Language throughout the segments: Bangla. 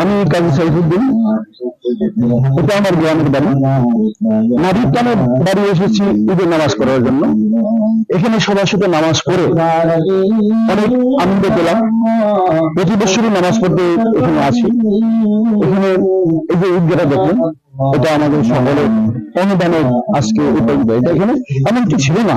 আমি কাজী সাইফুদ্দিন এটা আমার গ্রামের বাড়ি নাবিক টানে বাড়ি এসেছি ঈদের নামাজ পড়ার জন্য এখানে সবার সাথে নামাজ পড়ে অনেক আনন্দ পেলাম প্রতি বছরই নামাজ পড়তে এখানে আসি এখানে এই যে ঈদগাটা দেখলেন এটা আমাদের সকলের অনুদানের আজকে এটা এখানে এমন কি ছিল না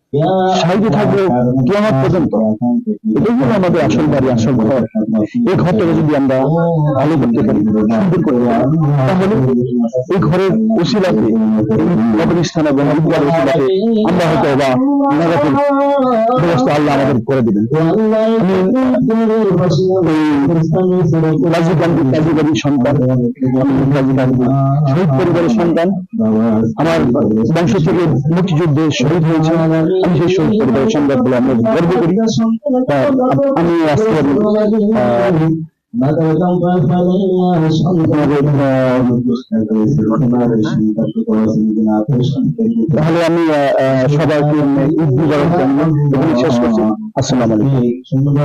সাইডে থাকব কিয়ামত পর্যন্ত এটাই হলো আমাদের আসল বাড়ি আসল ঘর এই ঘরটাকে যদি আমরা ভালো করতে পারি সুন্দর করতে পারি তাহলে এই ঘরের উশিলাতে এই এবং আমরা হয়তো বা নাজাতের ব্যবস্থা আল্লাহ আমাদের করে দিবেন রাজীব গান্ধী রাজীব গান্ধীর সন্তান রাজীব গান্ধী শহীদ পরিবারের সন্তান আমার বংশ থেকে মুক্তিযুদ্ধে শহীদ হয়েছে শহীদ পরিবারের আমরা গর্ব করি। আমি আজকে তাহলে আমি সবাইকে শেষ করছি। আসসালামু আলাইকুম।